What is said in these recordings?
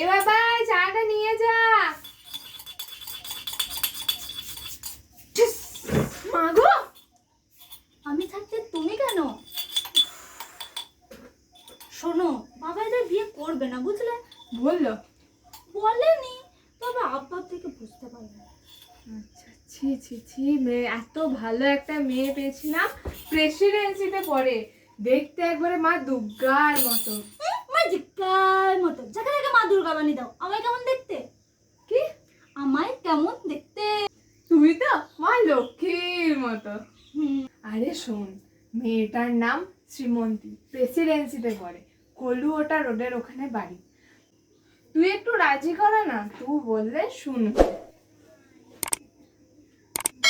এ বাবা চাটা নিয়ে যা। মাগো আমি থাকতে তুমি কেন? শোনো বাবা এদের বিয়ে করবে না বুঝলে? বলল। বলেনি তবে আব্বা থেকে বুঝতে পারবে। আচ্ছা ছি ছি ছি মেয়ে এত ভালো একটা মেয়ে পেয়েছিলাম প্রেসিডেন্সিতে পড়ে। দেখতে একবারে মা দুগ্গার মতো। বানিয়ে দাও আমায় কেমন দেখতে? কি? আমায় কেমন দেখতে? তুমি তো মা লক্ষ্মীর মতো। আরে শোন মেয়েটার নাম শ্রীমন্তী প্রেসিডেন্সিতে পড়ে কলু ওটা রোডের ওখানে বাড়ি। তুই একটু রাজি করা না তুই বললে শুনবে।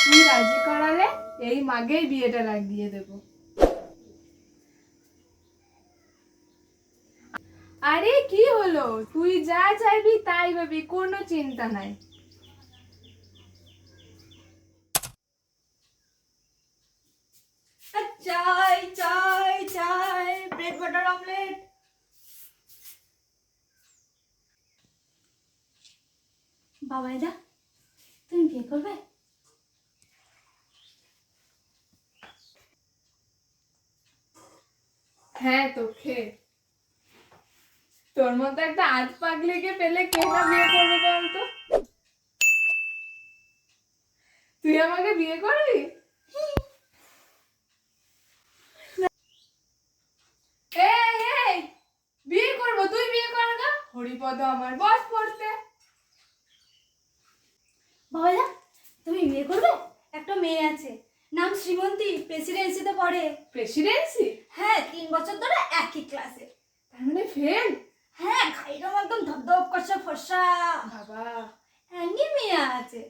তুই রাজি করালে এই মাগেই বিয়েটা লাগিয়ে দেব। আরে কি হলো? তুই যা চাইবি তাই ভাবি কোনো চিন্তা নাই। চাই চাই চাই ব্রেড বাটার অমলেট বাবাই দা তুমি বিয়ে করবে? হ্যাঁ তোকে। তোর মতো একটা আজ পাগলিকে পেলে কে না বিয়ে করবে বলতো তুই আমাকে বিয়ে করবি? বিয়ে করব তুই বিয়ে কর না? হরিপদ আমার বস পড়তে। তুমি বিয়ে করবে? একটা মেয়ে আছে নাম শ্রীমন্তী প্রেসিডেন্সিতে পড়ে। প্রেসিডেন্সি? হ্যাঁ তিন বছর ধরে একই ক্লাসে তার মানে ফেল হ্যাঁ খাইরম একদম ধপধপ করছে ফর্সা। বাবা। হ্যাঙ্গি মেয়ে আছে।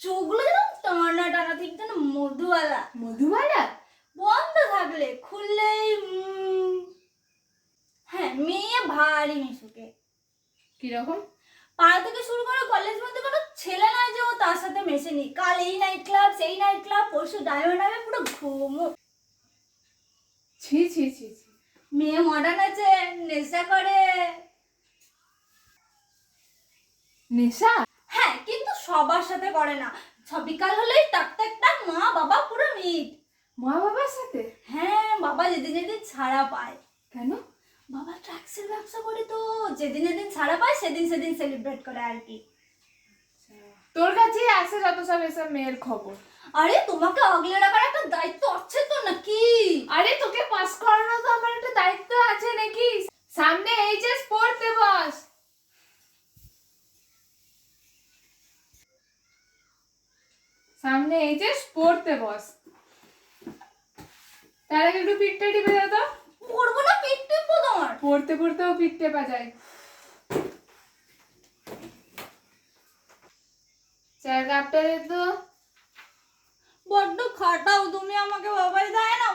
চোখগুলো যেন টানা টানা ঠিক যেন মধুওয়ালা। মধুবালা বন্ধ থাকলে খুললেই হ্যাঁ মেয়ে ভারী মিশুকে কীরকম? পাড়া থেকে শুরু করে কলেজ মধ্যে কোনো ছেলে নয় যে ও তার সাথে মেশেনি। কাল এই নাইট ক্লাব সেই নাইট ক্লাব পরশু ডায়মন্ড পুরো ঘুমো। ছি ছি ছি ছি। মেয়ে মডার্ন আছে নেশা করে। নেশা? হ্যাঁ কিন্তু সবার সাথে করে না। বিকাল হলেই টাক টাক টাক মা বাবা পুরো মিট মা বাবার সাথে? হ্যাঁ বাবা যেদিন যেদিন ছাড়া পায়। কেন? বাবা ট্যাক্সের ব্যবসা করে তো। যেদিন যেদিন ছাড়া পায় সেদিন সেদিন সেলিব্রেট করে আর কি। তোর কাছেই আসে যত সব এসব মেয়ের খবর। আরে তোমাকে আগলে রাখার একটা দায়িত্ব আছে তো নাকি? আরে তোকে পাস করানো তো আমার একটা দায়িত্ব আছে নাকি? সামনে এইচএস পড়তে বস। সামনে এইচএস পড়তে বস। তার আগে একটু পিঠটা টিপে দাও তো। পড়ব না পিট টিপবো তোমার? পড়তে পড়তেও পিঠ টেপা যায়। চার কাপটা দে তো। বড্ড খাটাও তুমি আমাকে বাবাই দেয় না